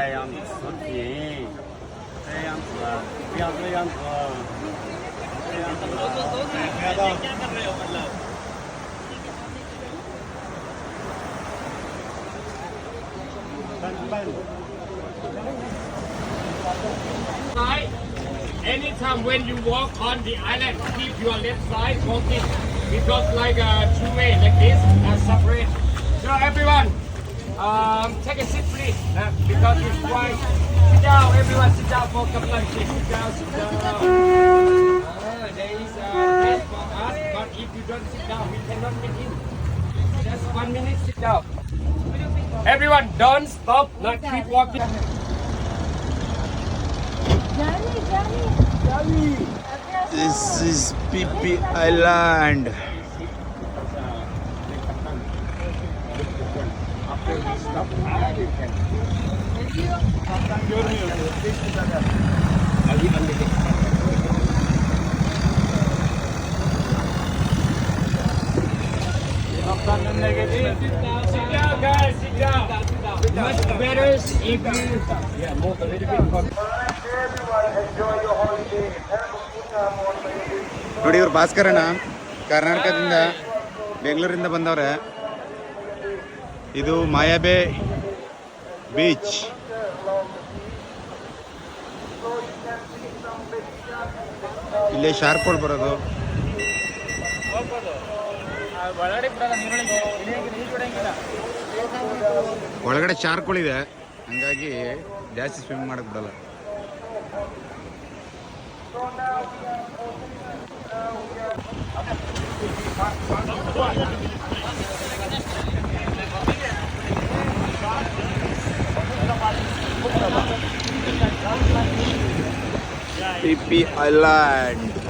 这样子视频，这样子，不要这样子，这样子。不要动。笨笨。 side. Anytime when you walk on the island, keep your left side walking because like a two-way like this, uh, separate. So everyone, um, take a seat please, uh, because it's quite. Sit down, everyone, sit down for a couple of minutes. Sit down, sit down. Ah, there is a place for us, but if you don't sit down, we cannot get in. Just one minute, sit down. Everyone, don't stop, not keep walking. Johnny, Johnny. This is PP Island. After we stop, ah, you can. Sit down, guys. Sit down. Much better if you. Yeah, move a little bit. ನೋಡಿ ಇವ್ರು ಭಾಸ್ಕರಣ್ಣ ಕರ್ನಾಟಕದಿಂದ ಬೆಂಗಳೂರಿಂದ ಬಂದವ್ರೆ ಇದು ಮಾಯಾಬೆ beach. ಇಲ್ಲೇ ಶಾರ್ಕ್ಗಳು ಬರೋದು. ಒಳಗಡೆ ಶಾರ್ಕ್ಗಳಿದೆ ಹಂಗಾಗಿ ಜಾಸ್ತಿ ಸ್ವಿಮ್ ಮಾಡಕ್ ಬಿಡಲ್ಲ. PP Island.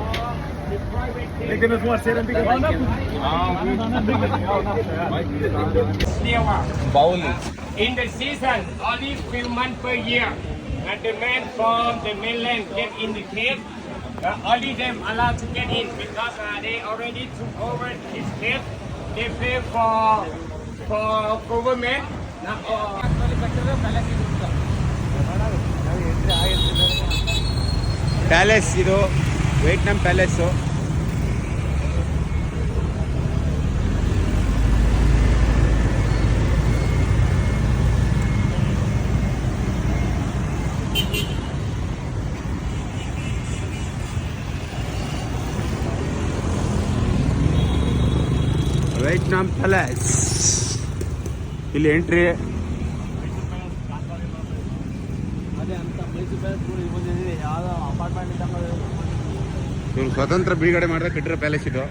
business jet or the private jet. Bauli. In the season, only few months per year. And the men from the mainland get in the cave. Uh, only them allowed to get in because uh, they already took over this cave. They pay for for government. Now, uh, palace ಇದು Vietnam palace Vietnam palace ಇಲ್ಲಿ entry ಅದೇ ಅಂತ palace ಯಾವುದೋ apartment ಇದ್ದಂಗೆ ಇವ್ರು ಸ್ವತಂತ್ರ ಬಿಡುಗಡೆ ಮಾಡಿದ ಕಟ್ಟಿರೋ ಪ್ಯಾಲೇಸ್ ಇದು.